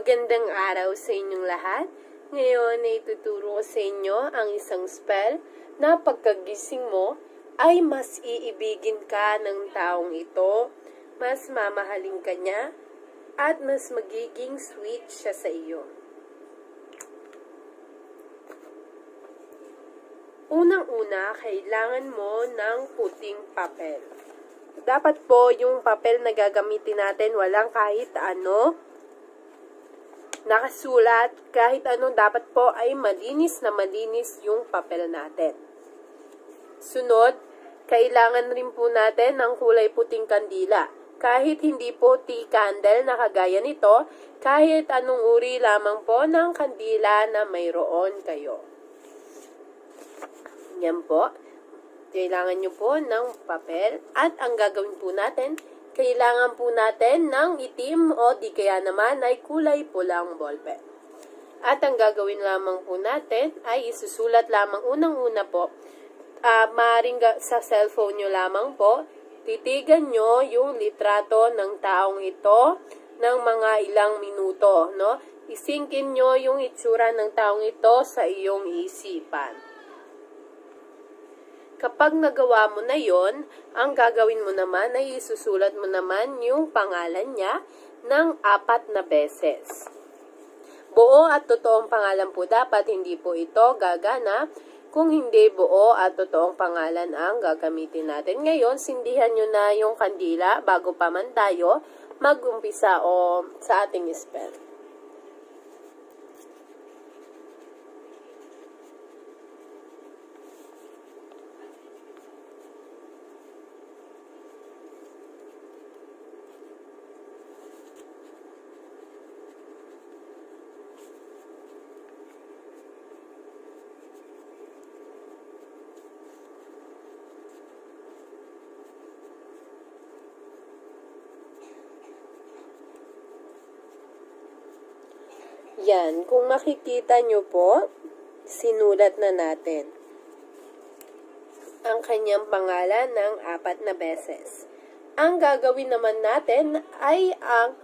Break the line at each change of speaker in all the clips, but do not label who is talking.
Magandang araw sa inyong lahat. Ngayon ay tuturo ko sa inyo ang isang spell na pagkagising mo ay mas iibigin ka ng taong ito, mas mamahalin ka niya, at mas magiging sweet siya sa iyo. Unang-una, kailangan mo ng puting papel. Dapat po yung papel na gagamitin natin walang kahit ano nakasulat kahit ano dapat po ay malinis na malinis yung papel natin. Sunod, kailangan rin po natin ng kulay puting kandila. Kahit hindi po tea candle na kagaya nito, kahit anong uri lamang po ng kandila na mayroon kayo. Yan po. Kailangan nyo po ng papel at ang gagawin po natin, kailangan po natin ng itim o di kaya naman ay kulay pulang ballpen. At ang gagawin lamang po natin ay isusulat lamang unang-una po. Uh, maaring sa cellphone nyo lamang po, titigan nyo yung litrato ng taong ito ng mga ilang minuto. No? Isinkin nyo yung itsura ng taong ito sa iyong isipan. Kapag nagawa mo na yon, ang gagawin mo naman ay isusulat mo naman yung pangalan niya ng apat na beses. Buo at totoong pangalan po dapat, hindi po ito gagana kung hindi buo at totoong pangalan ang gagamitin natin. Ngayon, sindihan nyo na yung kandila bago pa man tayo mag-umpisa o sa ating spell. Yan, kung makikita nyo po, sinulat na natin ang kanyang pangalan ng apat na beses. Ang gagawin naman natin ay ang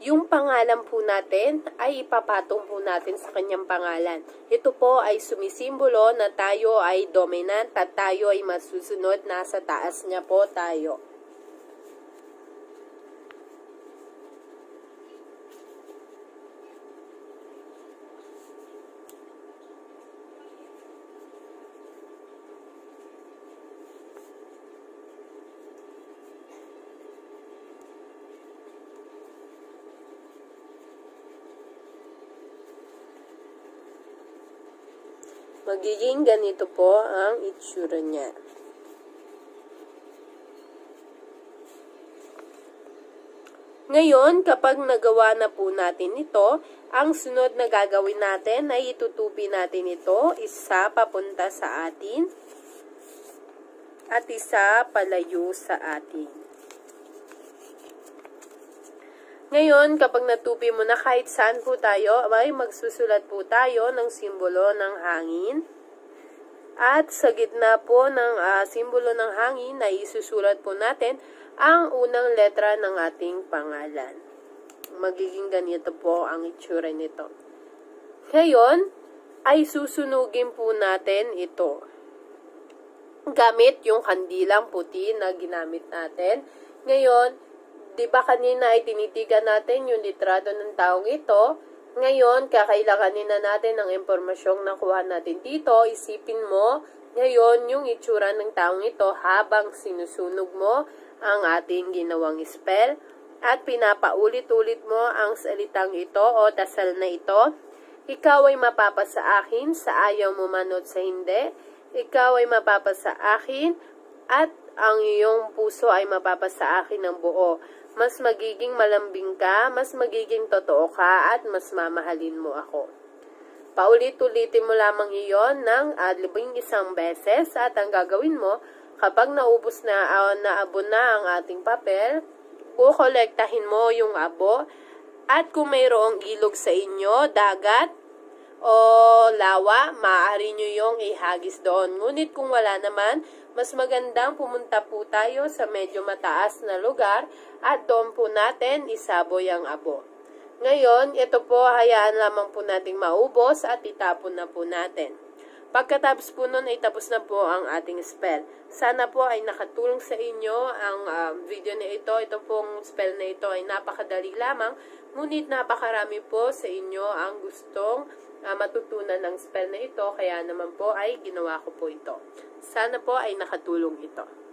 yung pangalan po natin ay ipapatong po natin sa kanyang pangalan. Ito po ay sumisimbolo na tayo ay dominant at tayo ay masusunod nasa taas niya po tayo. Magiging ganito po ang itsura niya. Ngayon, kapag nagawa na po natin ito, ang sunod na gagawin natin ay itutupi natin ito, isa papunta sa atin at isa palayo sa atin. Ngayon, kapag natupi mo na kahit saan po tayo, ay magsusulat po tayo ng simbolo ng hangin. At sa gitna po ng uh, simbolo ng hangin na isusulat po natin ang unang letra ng ating pangalan. Magiging ganito po ang itsura nito. Ngayon, ay susunugin po natin ito. Gamit yung kandilang puti na ginamit natin. Ngayon, Di ba kanina ay tinitigan natin yung litrato ng taong ito? Ngayon, kakailanganin na natin ng impormasyong nakuha natin dito. Isipin mo ngayon yung itsura ng taong ito habang sinusunog mo ang ating ginawang spell at pinapaulit-ulit mo ang salitang ito o dasal na ito. Ikaw ay mapapasa akin sa ayaw mo manod sa hindi. Ikaw ay mapapasa akin at ang iyong puso ay mapapasa akin ng buo mas magiging malambing ka, mas magiging totoo ka, at mas mamahalin mo ako. Paulit-ulitin mo lamang iyon ng uh, libing isang beses at ang gagawin mo, kapag naubos na, uh, naabo na ang ating papel, kukolektahin mo yung abo at kung mayroong ilog sa inyo, dagat, o lawa, maaari nyo yung ihagis doon. Ngunit kung wala naman, mas magandang pumunta po tayo sa medyo mataas na lugar at doon po natin isaboy ang abo. Ngayon, ito po, hayaan lamang po nating maubos at itapon na po natin. Pagkatapos po nun ay tapos na po ang ating spell. Sana po ay nakatulong sa inyo ang um, video na ito. Ito pong spell na ito ay napakadali lamang. Ngunit napakarami po sa inyo ang gustong uh, matutunan ng spell na ito. Kaya naman po ay ginawa ko po ito. Sana po ay nakatulong ito.